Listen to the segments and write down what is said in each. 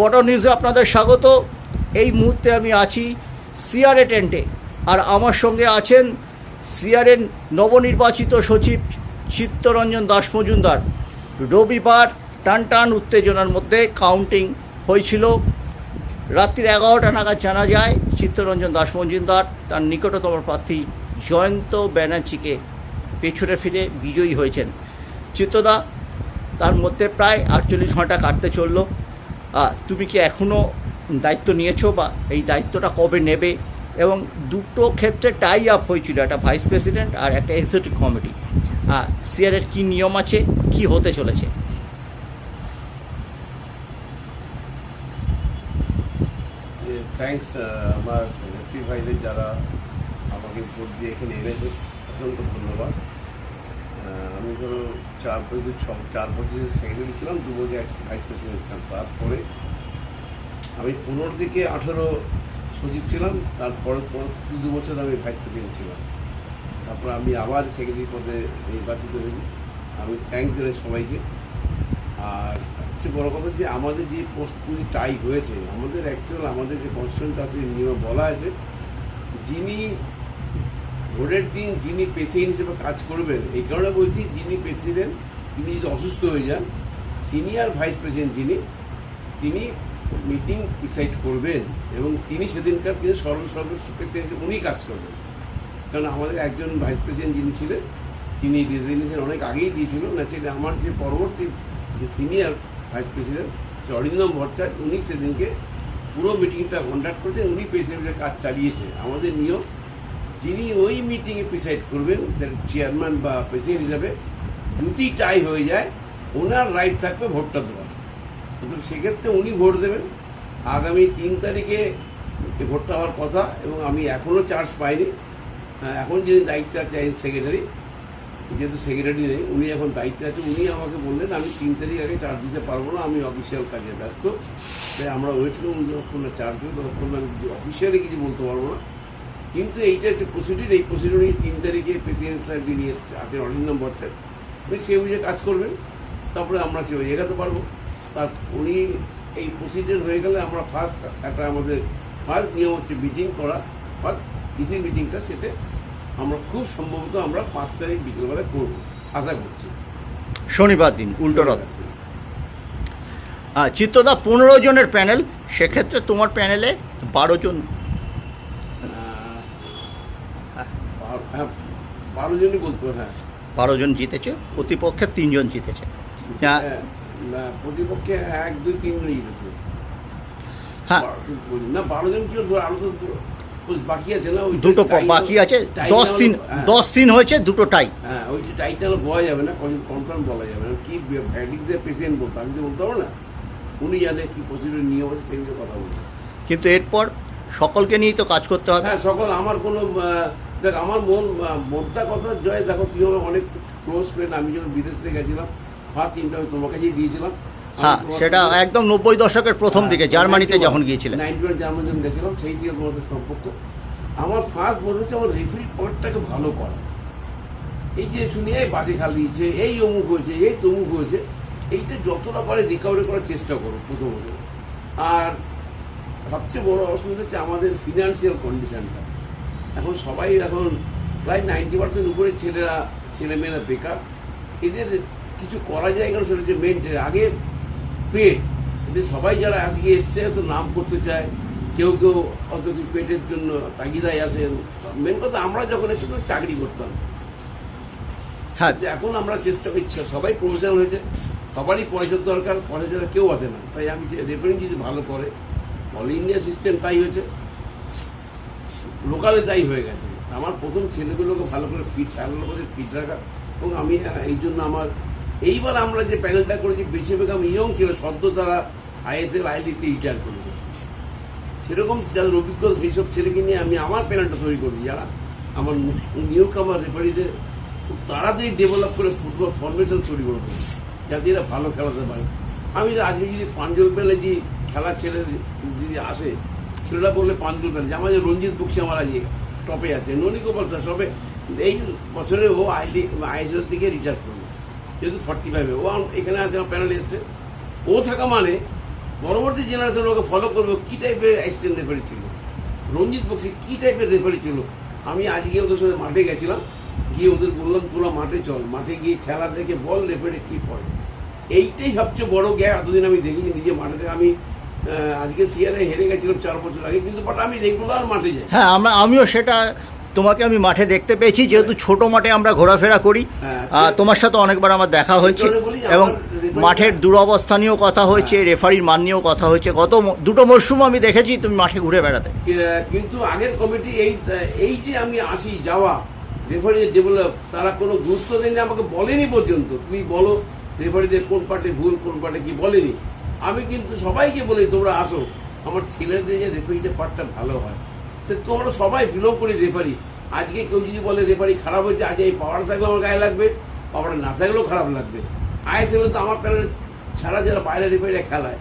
Spot নিউজে আপনাদের স্বাগত। এই মুহূর্তে আমি আছি সিআরএ টেন্টে আর আমার সঙ্গে আছেন সিআরএন নবনির্বাচিত সচিব চিত্তরঞ্জন দাস মজুমদার। রবিবার টান টান উত্তেজনার মধ্যে কাউন্টিং হয়েছিল। রাত্রির এগারোটা নাগাদ জানা যায় চিত্তরঞ্জন দাস মজুমদার, তার নিকটতম প্রার্থী জয়ন্ত ব্যানার্জিকে পেছনে ফিরে বিজয়ী হয়েছেন। চিত্তদা, তার মধ্যে প্রায় আটচল্লিশ ঘণ্টা কাটতে চলল। তুমি কি এখনও দায়িত্ব নিয়েছো বা এই দায়িত্বটা কবে নেবে? এবং দুটো ক্ষেত্রে টাই আপ হয়েছিল, একটা ভাইস প্রেসিডেন্ট আর একটা এক্সিকিউটিভ কমিটি সিআরের কী নিয়ম আছে? কি হতে চলেছে? থ্যাংকস আমার ভাইদের যারা আমাকে ভোট দিয়ে এখানে এনেছে, অসংখ্য ধন্যবাদ। আমি ধরো চার বছর ছ, চার বছরের সেক্রেটারি ছিলাম, দু বছর ভাইস প্রেসিডেন্ট ছিলাম তারপরে আমি পনেরো থেকে আঠেরো সচিব ছিলাম, তারপরে পর- দু বছর আমি ভাইস প্রেসিডেন্ট ছিলাম। তারপর আমি আবার সেক্রেটারি পদে নির্বাচিত হয়েছি। আমি থ্যাংকস জানাই সবাইকে। আর সবচেয়ে বড় কথা যে আমাদের যে পোস্টগুলি টাই হয়েছে, আমাদের অ্যাকচুয়াল আমাদের যে কনস্টিটিউশন তাতে নিয়মে বলা আছে, যিনি ভোটের দিন যিনি প্রেসিডেন্ট হিসেবে কাজ করবেন, এই কারণে বলছি যিনি প্রেসিডেন্ট তিনি যদি অসুস্থ হয়ে যান সিনিয়র ভাইস প্রেসিডেন্ট যিনি, তিনি মিটিং ডিসাইড করবেন এবং তিনি সেদিনকার কিন্তু সর্ব সর্ব প্রেসিডেন্ট উনি কাজ করবেন। কারণ আমাদের একজন ভাইস প্রেসিডেন্ট যিনি ছিলেন, তিনি রেজিগনেশন অনেক আগেই দিয়েছিল। না সেটা আমার যে পরবর্তী যে সিনিয়র ভাইস প্রেসিডেন্ট যে অরিন্দম ভট্টাচার্য, উনি সেদিনকে পুরো মিটিংটা কন্ডাক্ট করেছেন, উনি প্রেসিডেন্টের কাজ চালিয়েছে। আমাদের নিয়ম যিনি ওই মিটিংয়ে প্রিসাইড করবেন চেয়ারম্যান বা প্রেসিডেন্ট হিসাবে যদি টাই হয়ে যায়, ওনার রাইট থাকবে ভোটটা দেওয়ার। অর্থাৎ সেক্ষেত্রে উনি ভোট দেবেন। আগামী তিন তারিখে ভোটটা হওয়ার কথা এবং আমি এখনও চার্জ পাইনি। এখন যিনি দায়িত্বে আছে সেক্রেটারি যেহেতু সেক্রেটারি নেই, উনি এখন দায়িত্বে আছে উনি আমাকে বললেন, আমি তিন তারিখ আগে চার্জ দিতে পারব না, আমি অফিসিয়াল কাজে ব্যস্ত। তাই আমরা ওয়েট করব যতক্ষণ না চার্জ দেবো ততক্ষণ আমি কিছু অফিসিয়ালি কিছু বলতে পারব না। কিন্তু এইটা হচ্ছে প্রসিডিউর এই প্রসিডিউর উনি তিন তারিখে প্রেসিডেন্ট সাহেব যিনি এসছে আছেন অরিন্দম ভট্টাচার্য উনি সে বুঝে কাজ করবেন তারপরে আমরা সে এগাতে পারব। তার উনি এই প্রসিডিউর হয়ে গেলে আমরা ফার্স্ট একটা আমাদের ফার্স্ট নিয়ম হচ্ছে মিটিং করা। ফার্স্ট ডিসি মিটিংটা সেটা আমরা খুব সম্ভবত আমরা পাঁচ তারিখ বিকেলবেলা করব আশা করছি। শনিবার দিন উল্টো রথ। চিত্তদা পনেরো জনের প্যানেল সেক্ষেত্রে তোমার প্যানেলে বারো জন আহ, বারো- হ্যাঁ বারো জনই বলতে পারে হ্যাঁ। বারো জন জিতেছে প্রতিপক্ষে তিনজন জিতেছে। হ্যাঁ, প্রতিপক্ষে এক দুই তিনজন জিতেছে। হ্যাঁ। বারো জন বলি- না বারো জন ছিল আরও তো বাকি আছে না দুটো বাকি আছে দশ দিন হ্যাঁ, দশ দিন হয়েছে দুটো টাই। হ্যাঁ ওইটা টাইটা বলা যাবে না কনফার্ম বলা যাবে না। কি দিয়ে বলতো আমি তো বলতে পারব না। উনি জানে কি প্রসিডিউর নিয়ম আছে সেই বিষয়ে কথা বলতে কিন্তু এরপর সকলকে নিয়েই তো কাজ করতে হবে। হ্যাঁ সকল আমার কোনো দেখ আমার মন মোদ্দা কথা জয় দেখো তুই আমার অনেক ক্লোজ ফ্রেন্ড আমি যখন বিদেশ থেকে গেছিলাম ফার্স্ট ইন্টারভিউ তোমার কাছেই দিয়েছিলাম হ্যাঁ সেটা একদম নব্বই দশকের প্রথম দিকে হ্যাঁ, জার্মানিতে যখন গিয়েছিলেন নাইনটি ওয়ান জার্মানি যখন গেছিলাম সেই থেকে তোমার সাথে সম্পর্ক। আমার ফার্স্ট মনে হচ্ছে আমার রেফারি পার্টটাকে ভালো করা। এই যে শুনি এই বাটি খালিয়েছে এই অমুক হয়েছে এই তমুক হয়েছে এইটা যতটা পারে রিকভারি করার চেষ্টা করো প্রথমত। আর সবচেয়ে বড় অসুবিধা হচ্ছে আমাদের ফিনান্সিয়াল কন্ডিশনটা এখন সবাই এখন প্রায় নাইনটি পার্সেন্ট উপরে ছেলেরা ছেলেমেয়েরা বেকার। এদের কিছু করা যায় কারণ সেটা হচ্ছে মেনটেন আগে পেট। এদের সবাই যারা আজকে এসছে তো নাম করতে চায়। কেউ কেউ অত কি পেটের জন্য তাগিদায় আসেন। মেন কথা আমরা যখন এসে তো চাকরি করতাম। হ্যাঁ। যে এখন আমরা চেষ্টা করছি সবাই প্রফেশনাল হয়েছে। সবারই পয়সার দরকার পয়সা ছাড়া কেউ আসে না। তাই আমি রেফারিং যদি ভালো করে অল ইন্ডিয়া সিস্টেম তাই হয়েছে। লোকালে তাই হয়ে গেছে। আমার প্রথম ছেলেগুলোকে ভালো করে ফিট খেলার করে ফিট রাখা এবং আমি এই জন্য আমার, এইবার আমরা যে প্যানেলটা করেছি, বেশিরভাগ আমি ইয়ং ছিল, সদ্য তারা আইএসএল আইলিতে রিটায়ার করেছে। সেরকম যাদের অভিজ্ঞতা, সেই সব ছেলেকে নিয়ে আমি আমার প্যানেলটা তৈরি করেছি। যারা আমার নিউ কামার রেফারিদের খুব তাড়াতাড়ি ডেভেলপ করে ফুটবল ফরমেশন তৈরি করে দেবো যাতে এরা ভালো খেলাতে পারে। আমি আজকে যদি পাঞ্জল পেলে যে খেলা ছেলে যদি আসে ছেলেরা বললে পাঞ্জল যে আমাদের রঞ্জিত বক্সি আমার আজকে টপে আছে। ননী গোপাল স্যার, সবে এই বছরে ও আইলি আইএসএল থেকে রিটায়ার করবে। যেহেতু ফর্টি ফাইভে ও এখানে আছে, আমার প্যানেল এসছে। ও থাকা মানে পরবর্তী জেনারেশন ওকে ফলো করব কী টাইপের অ্যাসিস্ট্যান্ট রেফারি ছিল? রঞ্জিত বক্সি কী টাইপের রেফারি ছিল? আমি আজকে ওদের সাথে মাঠে গেছিলাম। গিয়ে ওদের বললাম, তোরা মাঠে চল। মাঠে গিয়ে খেলা দেখে বল রেফারি কি ফল? এইটাই সবচেয়ে বড় গ্যাপ এতদিন আমি দেখেছি নিজে মাঠে থেকে আমি আজকে সিয়ারে হেরে গেছিলাম চার বছর আগে কিন্তু বাট আমি রেগুলার মাঠে যাই। হ্যাঁ আমরা আমিও সেটা তোমাকে আমি মাঠে দেখতে পেয়েছি যেহেতু ছোট মাঠে আমরা ঘোরাফেরা করি। হ্যাঁ। তোমার সাথে অনেকবার আমার দেখা হয়েছে এবং মাঠের দুরবস্থা নিয়েও কথা হয়েছে রেফারির মান নিয়েও কথা হয়েছে। গত দুটো মরশুম আমি দেখেছি তুমি মাঠে ঘুরে বেড়াতে। কিন্তু আগের কমিটি এই এই যে আমি আসি যাওয়া রেফারি ডেভেলপ তারা কোনো গুরুত্ব দেয়নি আমাকে বলেনি পর্যন্ত। তুমি বলো রেফারিদের কোন পার্টে ভুল কোন পার্টে কি বলেনি? আমি কিন্তু সবাইকে বলি, তোমরা আসো। আমার ছেলেদের যে রেফারিটা পার্টটা ভালো হয়। সে তোমরা সবাই বিলম্ব করি রেফারি আজকে কেউ যদি বলে রেফারি খারাপ হয়েছে, আজ এই পাওয়ার থাকলে আমার গায়ে লাগবে পাওয়ার না থাকলেও খারাপ লাগবে। আইএসএল তো আমার প্যানেল ছাড়া যারা বাইরে রেফারিরা খেলায়,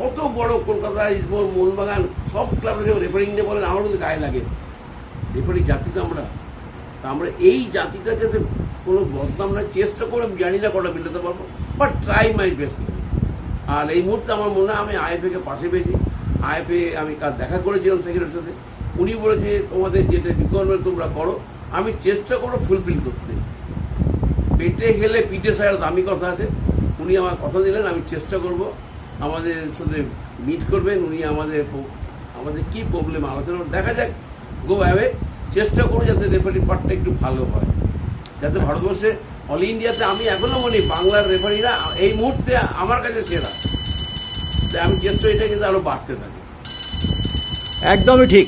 কত বড় কলকাতা ইসবল মোহনবাগান, সব ক্লাবে যে রেফারিং নিয়ে বলেন, আমারও তো গায়ে লাগে। রেফারি জাতি তো আমরা। তা আমরা এই জাতিটা যাতে কোনো বদনাম না চেষ্টা করে জানি না কটা মিলাতে পারব বাট ট্রাই মাই বেস্ট আর এই মুহূর্তে আমার মনে হয় আমি আইএফএ কে পাশে পেয়েছি। আইএফএ আমি কাজ দেখা করেছিলাম সেক্রেটারির সাথে। উনি বলেছে, তোমাদের যেটা রিকোয়ারমেন্ট তোমরা করো, আমি চেষ্টা করো ফুলফিল করতে। পেটে গেলে পিঠে সায়ার দামি কথা আছে। উনি আমার কথা দিলেন, আমি চেষ্টা করব। আমাদের সাথে মিট করবেন, উনি আমাদের আমাদের কি প্রবলেম আলোচনা দেখা যাক গো অ্যাওয়ে চেষ্টা করো যাতে রেফারি পার্টটা একটু ভালো হয়। যাতে ভারতবর্ষে অল ইন্ডিয়াতে আমি এখনও মনে বাংলার রেফারিরা এই মুহূর্তে আমার কাছে সেরা। আমি চেষ্টা এটা কিন্তু আরও বাড়তে থাকি। একদমই ঠিক।